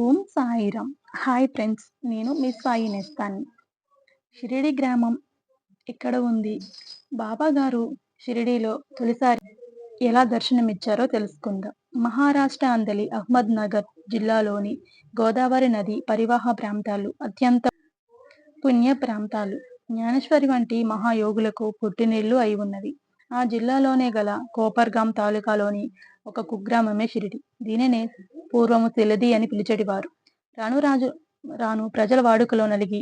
ఓం Sairam. Hi friends నేను మీ సాయి నేస్తాను. షిరిడి గ్రామం ఎక్కడ ఉంది? బాబా గారు షిరిడిలో తొలిసారి ఎలా దర్శనమిచ్చారో తెలుసుకుందాం. మహారాష్ట్ర అందలి అహ్మద్ నగర్ జిల్లాలోని గోదావరి నది పరివాహ ప్రాంతాలు అత్యంత పుణ్య ప్రాంతాలు. జ్ఞానేశ్వరి వంటి మహాయోగులకు పుట్టినిళ్ళు అయి ఉన్నవి. ఆ జిల్లాలోనే గల కోపర్గాం తాలూకాలోని ఒక కుగ్రామమే షిరిడి. దీనినే పూర్వము తెలది అని పిలిచేటివారు. రాను రాజు రాను ప్రజల వాడుకలో నలిగి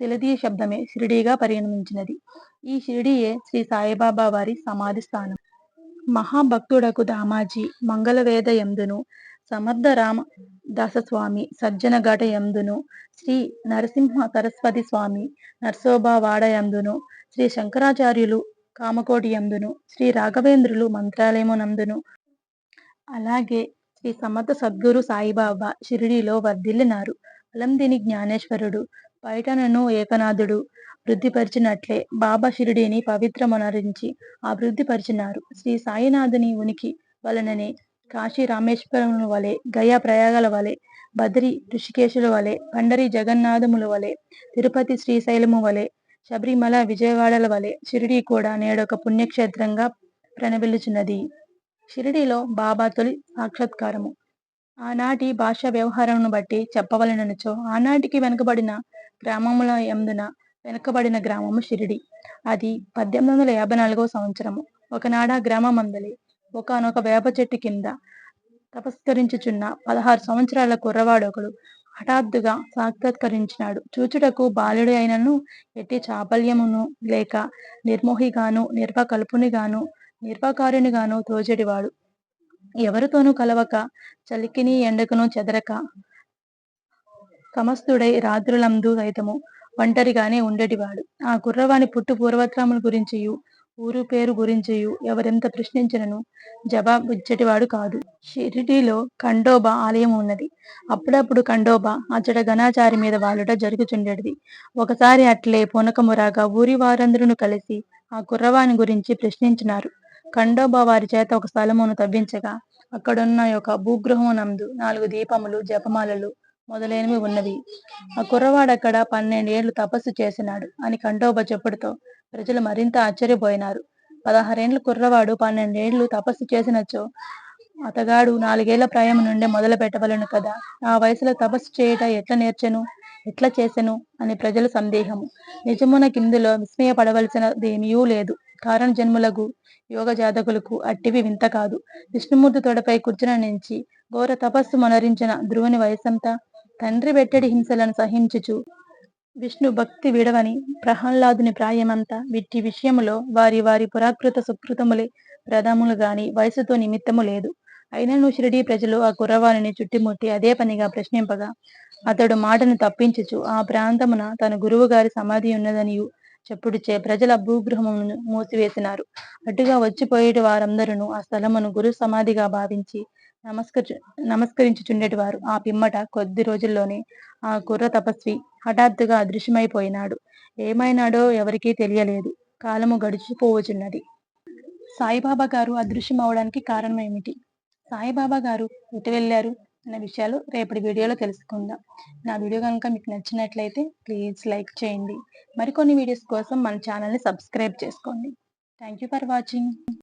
తెలది శబ్దమే షిరిడీగా పరిగణించినది ఈ షిరిడియే శ్రీ సాయిబాబా వారి సమాధి స్థానం. మహాభక్తుడకు దామాజీ మంగళవేద ఎందును సమర్థ రామ దాసస్వామి సజ్జనఘట ఎందును శ్రీ నరసింహ సరస్వతి స్వామి నర్సోబావాడ ఎందును శ్రీ శంకరాచార్యులు కామకోటి యందును శ్రీ రాఘవేంద్రులు మంత్రాలయమునందును అలాగే శ్రీ సమర్థ సద్గురు సాయిబాబా షిరిడిలో వర్ధిల్లినారు. అలందిని జ్ఞానేశ్వరుడు పైటనను ఏకనాథుడు వృద్ధిపరిచినట్లే బాబా షిరిడిని పవిత్రమునరించి అభివృద్ధిపరిచినారు. శ్రీ సాయినాథుని ఉనికి వలననే కాశీ రామేశ్వరముల వలె గయా ప్రయాగల వలె బద్రి ఋషికేశుల వలె పండరి జగన్నాథముల వలె తిరుపతి శ్రీశైలము వలె శబరిమల విజయవాడల వలె షిరిడి కూడా నేడొక పుణ్యక్షేత్రంగా ప్రణవిల్లుచున్నది షిరిడిలో బాబా తొలి సాక్షాత్కారము. ఆనాటి భాషా వ్యవహారమును బట్టి చెప్పవలననుచో ఆనాటికి వెనుకబడిన గ్రామముల ఎందున వెనుకబడిన గ్రామము షిరిడి. అది పద్దెనిమిది వందల యాభై నాలుగవ సంవత్సరము. ఒకనాడ గ్రామమందలి ఒకనొక వేప చెట్టు కింద తపస్కరించుచున్న పదహారు సంవత్సరాల కుర్రవాడొకడు హఠాత్తుగా సాక్షాత్కరించినాడు. చూచుటకు బాలుడి అయినను ఎట్టి చాపల్యమును లేక నిర్మోహిగాను నిర్వకల్పునిగాను నిర్వకారునిగాను తోచెడివాడు. ఎవరితోనూ కలవక చలికిని ఎండకును చెదరక సమస్తుడై రాత్రులందు సైతము ఒంటరిగానే ఉండేటివాడు. ఆ కుర్రవాణి పుట్టు పూర్వత్రముల గురించియు ఊరు పేరు గురించియు ఎవరెంత ప్రశ్నించినను జవాబిచ్చేటివాడు కాదు. షిరిడీలో ఖండోబా ఆలయం ఉన్నది. అప్పుడప్పుడు ఖండోబా అచ్చట ఘనాచారి మీద వాలుట జరుగుచుండేది ఒకసారి అట్లే పునకమురాగా ఊరి వారందరూ కలిసి ఆ కుర్రవాణి గురించి ప్రశ్నించినారు. ఖండోబా వారి చేత ఒక స్థలమును తవ్వించగా అక్కడున్న యొక్క భూగృహమునందు నాలుగు దీపములు జపమాలలు మొదలైనవి ఉన్నవి. ఆ కుర్రవాడక్కడ పన్నెండేళ్ళు తపస్సు చేసినాడు అని ఖండోబా చెప్పుడుతో ప్రజలు మరింత ఆశ్చర్యపోయినారు. పదహారేండ్ల కుర్రవాడు పన్నెండేళ్ళు తపస్సు చేసినచో అతగాడు నాలుగేళ్ళ ప్రాయం నుండే మొదలు పెట్టవలను కదా. ఆ వయసులో తపస్సు చేయట ఎట్లా నేర్చెను? ఎట్లా చేసెను? అని ప్రజల సందేహము. నిజమున కిందులో విస్మయపడవలసినదేమీ లేదు. కారణ జన్ములకు యోగ జాతకులకు అట్టివి వింత కాదు. విష్ణుమూర్తి తొడపై కూర్చుని నుంచి ఘోర తపస్సు మనరించిన ధ్రువుని వయసంతా తండ్రి వెట్టడి హింసలను సహించుచు విష్ణు భక్తి విడవని ప్రహ్లాదుని ప్రాయమంతా విట్టి విషయములో వారి వారి పురాకృత సుకృతములే ప్రథములు గాని వయసుతో నిమిత్తము లేదు. అయినను షిరిడి ప్రజలు ఆ కుర్రవాణిని చుట్టుముట్టి అదే పనిగా ప్రశ్నింపగా అతడు మాటను తప్పించుచు ఆ ప్రాంతమున తన గురువు గారి సమాధి ఉన్నదనియు చెప్పుడుచే ప్రజల భూగృహమును మూసివేసినారు. అటుగా వచ్చిపోయేటి వారందరూ ఆ స్థలమును గురు సమాధిగా భావించి నమస్కరి నమస్కరించుచుండేటి వారు ఆ పిమ్మట కొద్ది రోజుల్లోనే ఆ కుర్ర తపస్వి హఠాత్తుగా అదృశ్యమైపోయినాడు. ఏమైనాడో ఎవరికీ తెలియలేదు. కాలము గడిచిపోవచున్నది సాయిబాబా గారు అదృశ్యం అవడానికి కారణం ఏమిటి సాయిబాబా గారు ఎటు వెళ్ళారు? అన్న విషయాలు రేపటి వీడియోలో తెలుసుకుందాం. నా వీడియో కనుక మీకు నచ్చినట్లయితే ప్లీజ్ లైక్ చేయండి. మరికొన్ని వీడియోస్ కోసం మన ఛానల్ని సబ్స్క్రైబ్ చేసుకోండి. Thank you for watching